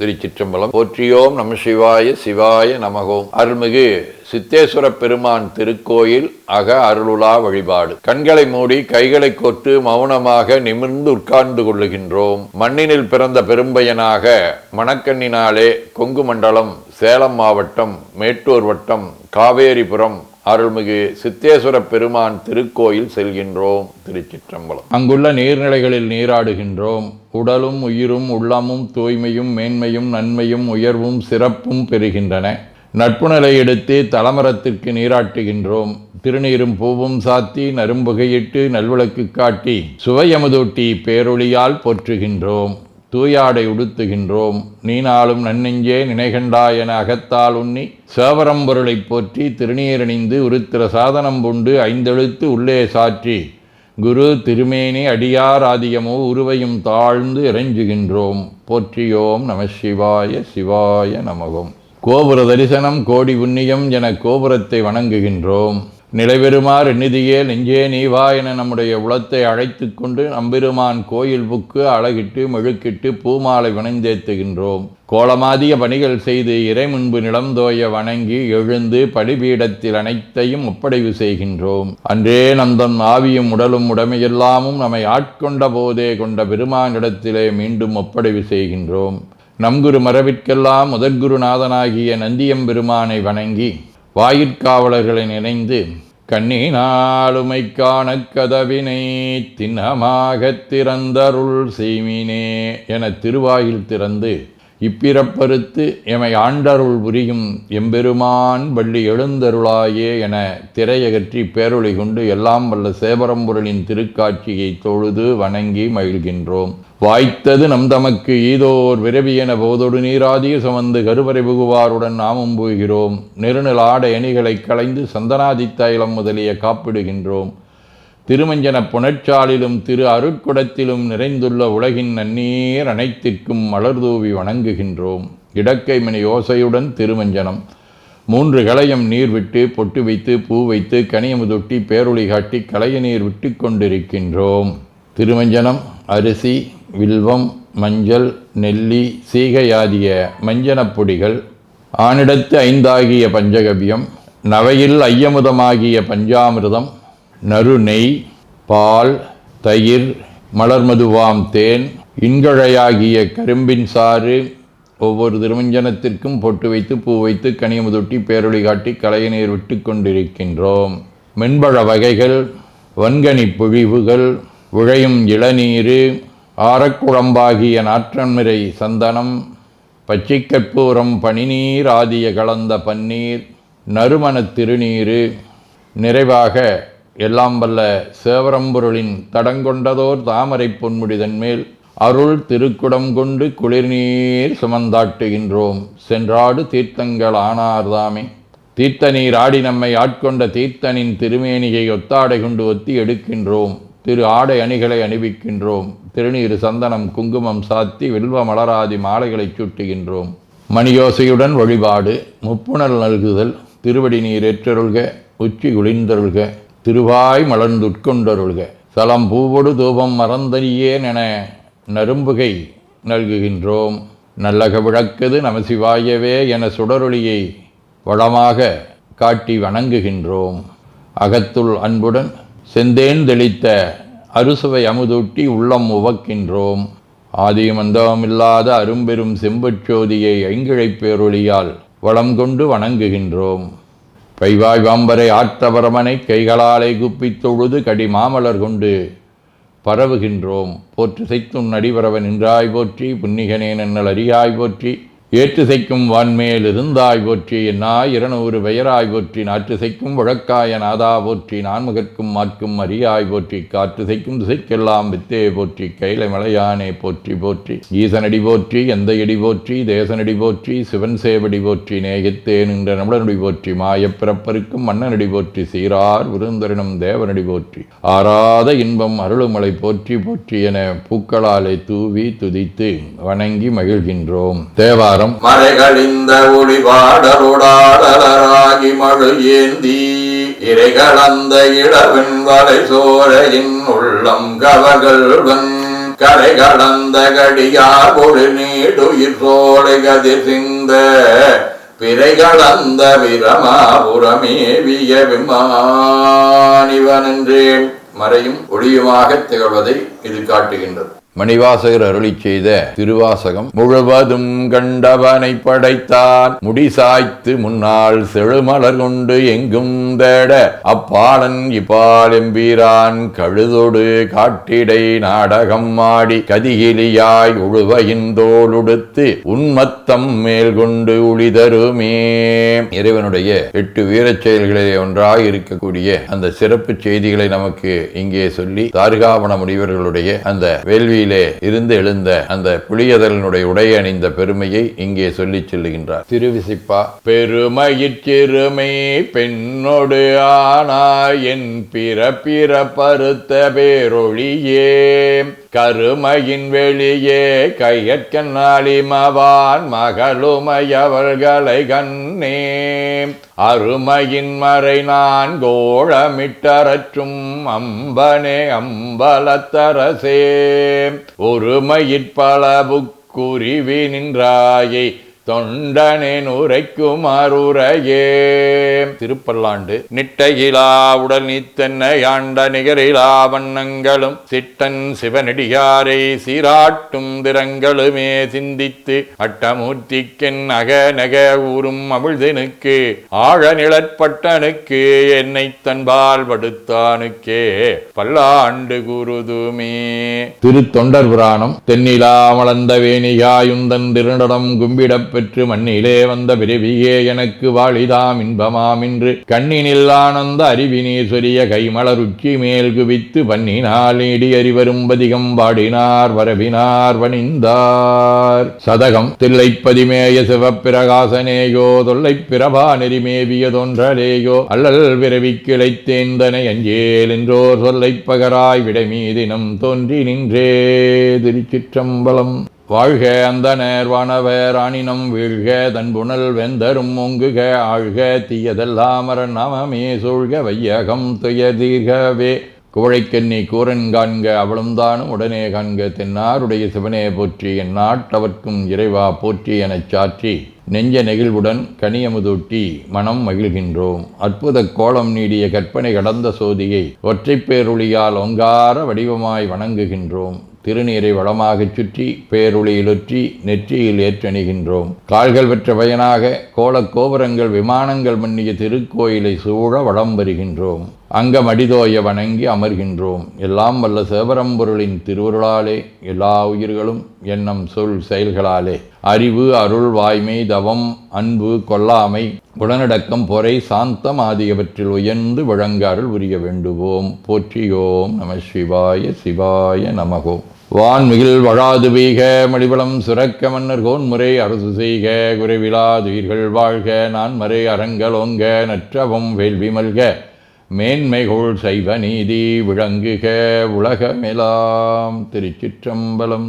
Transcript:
திருச்சிற்றம்பலம் போற்றியோம் நம சிவாய சிவாய நமகோம் அருள்மிகு சித்தேஸ்வர பெருமான் திருக்கோயில் அக அருளுலா வழிபாடு. கண்களை மூடி கைகளை கோர்த்து மௌனமாக நிமிர்ந்து உட்கார்ந்து கொள்ளுகின்றோம். மண்ணினில் பிறந்த பெரும்பயனாக மணக்கண்ணினாலே கொங்கு மண்டலம் சேலம் மாவட்டம் மேட்டூர் வட்டம் காவேரிபுரம் அருள்மிகு சித்தேஸ்வர பெருமான் திருக்கோயில் செல்கின்றோம் திருச்சிற்றம்பலம். அங்குள்ள நீர்நிலைகளில் நீராடுகின்றோம். உடலும் உயிரும் உள்ளமும் தூய்மையும் மேன்மையும் நன்மையும் உயர்வும் சிறப்பும் பெறுகின்றன. நட்புணலை எடுத்து தலமரத்திற்கு நீராட்டுகின்றோம். திருநீரும் பூவும் சாத்தி நரும்புகையிட்டு நல்விளக்கு காட்டி சுவையமுதூட்டி பேரொளியால் போற்றுகின்றோம். தூயாடை உடுத்துகின்றோம். நீனாலும் நன்னெஞ்சே நினைகண்டா என அகத்தால் உண்ணி சேவரம்பொருளைப் போற்றி திருநீரணிந்து உருத்திர சாதனம் கொண்டு ஐந்தெழுத்து உள்ளே சாற்றி. குரு திருமேனி அடியார் ஆதியமோ உருவையும் தாழ்ந்து இறைஞ்சுகின்றோம். போற்றியோம் நம சிவாய சிவாய நமகம். கோபுர தரிசனம் கோடி புண்ணியம் என கோபுரத்தை வணங்குகின்றோம். நிலைபெறுமார் நிதியே நெஞ்சே நீவா என நம்முடைய உளத்தை அழைத்து கொண்டு நம்பெருமான் கோயில் புக்கு அழகிட்டு மெழுக்கிட்டு பூமாலை வினைந்தேத்துகின்றோம் கோலமாதிய பணிகள் செய்து இறை முன்பு நிலந்தோய வணங்கி எழுந்து படிபீடத்தில் அனைத்தையும் ஒப்படைவு செய்கின்றோம். அன்றே நந்தன் ஆவியும் உடலும் உடமையெல்லாமும் நம்மை ஆட்கொண்ட போதே கொண்ட பெருமானிடத்திலே மீண்டும் ஒப்படைவு செய்கின்றோம். நம்குரு மரபிற்கெல்லாம் முதற்குருநாதனாகிய நந்தியம்பெருமானை வணங்கி வாயிற்காவலர்களை நினைந்து கண்ணினாளுமை காண கதவினை திண்ணமாகத் திறந்தருள் செய்மினே என திருவாயில் திறந்து இப்பிறப்பறுத்து எமை ஆண்டருள் புரியும் எம்பெருமான் வள்ளி எழுந்தருளாயே என திரையகற்றி பேரொளி கொண்டு எல்லாம் வல்ல சேவரம்பொருளின் திருக்காட்சியை தொழுது வணங்கி மகிழ்கின்றோம். வாய்த்தது நம் தமக்கு ஈதோர் விரவியென போதொடு நீராதிய சுமந்து கருவறை புகுவாருடன் நாமும் போகிறோம். நெருநில் எணிகளை களைந்து சந்தனாதித்த இளம் முதலிய காப்பிடுகின்றோம். திருமஞ்சன புனச்சாலிலும் திரு அருட்குடத்திலும் நிறைந்துள்ள உலகின் நன்னீர் அனைத்திற்கும் மலர்தூவி வணங்குகின்றோம். இடக்கை மணி யோசையுடன் திருமஞ்சனம். மூன்று களையம் நீர் விட்டு பொட்டு வைத்து பூ வைத்து கனியமுதொட்டி பேரொளி காட்டி களைய நீர் விட்டு கொண்டிருக்கின்றோம். திருமஞ்சனம் அரிசி வில்வம் மஞ்சள் நெல்லி சீகையாதிய மஞ்சனப் பொடிகள் ஆனிடத்து ஐந்தாகிய பஞ்சகவியம் நவையில் ஐயமுதமாகிய பஞ்சாமிர்தம் நறு நெய் பால் தயிர் மலர்மதுவாம் தேன் இன்கழையாகிய கரும்பின் சாறு ஒவ்வொரு திருமஞ்சனத்திற்கும் பொட்டு வைத்து பூ வைத்து கனியமுதொட்டி பேரொளி காட்டி கலையநீர் விட்டு கொண்டிருக்கின்றோம். மென்பழ வகைகள் வன்கனி பொழிவுகள் உழையும் இளநீர் ஆரக்குழம்பாகிய நாற்றன்மிரை சந்தனம் பச்சைக்கற்பூரம் பனிநீர் ஆதிய கலந்த பன்னீர் நறுமண திருநீர் நிறைவாக எல்லாம் வல்ல சேவரம்பொருளின் தடங்கொண்டதோர் தாமரை பொன்முடிதன் மேல் அருள் திருக்குடம் கொண்டு குளிர்நீர் சுமந்தாட்டுகின்றோம். சென்றாடு தீர்த்தங்கள் ஆனார்தாமே. தீர்த்த நீர் ஆடி நம்மை ஆட்கொண்ட தீர்த்தனின் திருமேனியை ஒத்தாடை கொண்டு ஒத்தி எடுக்கின்றோம். திரு ஆடை அணிகளை அணிவிக்கின்றோம். திருநீர் சந்தனம் குங்குமம் சாத்தி வில்வ மலராதி மாலைகளை சூட்டுகின்றோம். மணியோசையுடன் வழிபாடு முப்புணல் நல்குதல் திருவடி நீர் ஏற்றருள்க உச்சி குளிர்ந்தருள்க. திருவாய் மலர்ந்துட்கொண்டருள்க. சலம் பூவொடு தூபம் மறந்தனியேன் என நரும்புகை நல்குகின்றோம். நல்லக விளக்குது நமசிவாயவே என சுடரொளியை வளமாக காட்டி வணங்குகின்றோம். அகத்துள் அன்புடன் செந்தேன் தெளித்த அறுசுவை அமுதூட்டி உள்ளம் உவக்கின்றோம். ஆதியமந்தமில்லாத அரும்பெரும் செம்பச்சோதியை ஐங்கிழைப்பேரொளியால் வளம் கொண்டு வணங்குகின்றோம். கைவாய் வாம்பரை ஆற்றவரமனை கைகளாலே குப்பித் தொழுது கடி மாமலர் கொண்டு பரவுகின்றோம். போற்று செய்த்தும் நடிபரவன் நின்றாய் போற்றி புன்னிகனேன் நன்னல் அறியாய் போற்றி ஏற்றுசைக்கும் வான்மேல் இருந்தாய் போற்றி நாய் இருநூறு பெயராய் போற்றி நாற்றுசைக்கும் வழக்காய நாதா போற்றி நான்முகற்கும் மாற்கும் அரியாய் போற்றி காற்றுசைக்கும் திசைக்கெல்லாம் வித்தே போற்றி கைலை மலையானே போற்றி போற்றி. ஈசனடி போற்றி எந்த எடி போற்றி தேசனடி போற்றி சிவன் சேவடி போற்றி நேகித்தே நின்ற நமுடனடி போற்றி மாயப் பிறப்பருக்கும் மன்னனடி போற்றி சீரார் விருந்தரினம் தேவனடி போற்றி. ஆராத இன்பம் அருளுமலை போற்றி போற்றி என பூக்களாலே தூவி துதித்து வணங்கி மகிழ்கின்றோம். தேவாரம் மறைகளிந்த ஒளிபாடருடாடலராகி மழு ஏந்தி இறை இறைகளந்த இளவன் வலை சோரையின் உள்ளம் கவகள்வன் கரை கடந்த கடியார் பொழு நீடுயிர் சோலை கதி சிந்த பிறை கடந்த விரமாபுரமேவிய விமானிவன் விமானிவனென்றே மறையும் ஒளியுமாக திகழ்வதை இது காட்டுகின்றது. மணிவாசகர் அருளிச் செய்த திருவாசகம் முழுவதும் கண்டவனை படைத்தான். முடிசாய்த்து முன்னால் செழுமலர் கொண்டு எங்கும் தேட அப்பாலன் இப்பால் எம்பீரான் கழுதொடு காட்டிடை நாடகம் ஆடி கதிகிலியாய் உழுவையின் தோளுடுத்து உன்மத்தம் மேல் கொண்டு உளிதருமே. இறைவனுடைய எட்டு வீரச் செயல்களிலே ஒன்றாக இருக்கக்கூடிய அந்த சிறப்பு செய்திகளை நமக்கு இங்கே சொல்லி தார்காவன முனிவர்களுடைய அந்த வேள்வியில் இருந்து எழுந்த அந்த புளியதலனுடைய உடை அணிந்த பெருமையை இங்கே சொல்லிச் செல்லுகின்றார். திருவிசிப்பா பெருமையிற்றிருமை பெண்ணொடு ஆனா என் பிற பிற பருத்த பேரொழியே. கருமையின் வெளியே கையற்கண்ணாளிமவான் மகளுமையவர்களை முன்னே அருமையின் மறை நான் கோழமிட்டரற்றும் அம்பனே அம்பலத்தரசே. ஒருமையிற்பளபுக்குருவி நின்றாயை தொண்டனேன் உரைக்கும் அருரையே திருப்பல்லாண்டு. நிட்டையிலா உடல் நீத்தென்னை யாண்ட நிகரிலா வண்ணங்களும் சிட்டன் சிவனடியாரை சீராட்டும் திறங்களுமே சிந்தித்து அட்டமூர்த்திக்கென் அக நக ஊரும் அமிழ்தினுக்கு ஆழ நிழற்பட்டனுக்கு என்னை தன்பால் படுத்தானுக்கே. பல்லாண்டு குருதுமே. திருத்தொண்டர் புராணம். தென்னிலா மலர்ந்த வேணியாயுந்தன் திருநடம் கும்பிடப் பெற்று மண்ணிலே வந்த பிறவியே எனக்கு வாழிதாம் இன்பமாம் என்று கண்ணினில் ஆனந்த அறிவினீர் கைமலருச்சி மேல் குவித்து பண்ணினால் நீடி அறிவரும் பதிகம் பாடினார் வரவினார் வணிந்தார். சதகம் தில்லைப்பதிமேய சிவப்பிரகாசனேயோ தொல்லை பிரபா நெறிமேவிய தொன்றலேயோ அல்லல் பிறவி கிளைத்தேந்தனை அஞ்சேல் என்றோர் சொல்லைப் பகராய் விடைமீதினம் தோன்றி நின்றே திருச்சிற்றம்பலம். வாழ்க அந்த நேர்வானவர் ஆணினம் வீழ்க தன்புணல் வெந்தரும் ஒங்குக ஆழ்க தீயதெல்லாமர நாமமே சூழ்க வையகம் துயதீர்கவே குவழைக்கண்ணி கூரன் காண்க அவளும் தானும் உடனே காண்க தென்னாருடைய சிவனே போற்றி என் நாட்டவர்க்கும் இறைவா போற்றி எனச் சாற்றி. நெஞ்ச நெகிழ்வுடன் கனியமுதூட்டி மனம் மகிழ்கின்றோம். அற்புத கோலம் நீடிய கற்பனை கடந்த சோதியை ஒற்றைப் பேருளியால் ஒங்கார வடிவமாய் வணங்குகின்றோம். திருநீரை வளமாகச் சுற்றி பேரொளியிலுற்றி நெற்றியில் ஏற்றணிகின்றோம். கால்கள் பெற்ற பயனாக கோலக் கோபுரங்கள் விமானங்கள் மன்னிய திருக்கோயிலை சூழ வளம் வருகின்றோம் அங்கம் அடிதோய வணங்கி அமர்கின்றோம். எல்லாம் வல்ல சேவரம்பொருளின் திருவருளாலே எல்லா உயிர்களும் எண்ணம் சொல் செயல்களாலே. அறிவு அருள் வாய்மை தவம் அன்பு கொல்லாமை உடனடக்கம் பொறை சாந்தம் ஆகியவற்றில் உயர்ந்து வழங்க அருள் புரிய வேண்டுவோம். போற்றியோம் நம சிவாய சிவாய நமகோம் வான்மிகில் வழாது வீக மடிவளம் சுரக்க மன்னர் கோன்முறை அரசு செய்க. குறைவிலாதுயிர்கள் வாழ்க நான் மறை அறங்கலோங்க நற்றவம் வேள்வி மல்க. மேன்மைகோள் செய்வ நீதி விளங்குக உலகமெலாம். திருச்சிற்றம்பலம்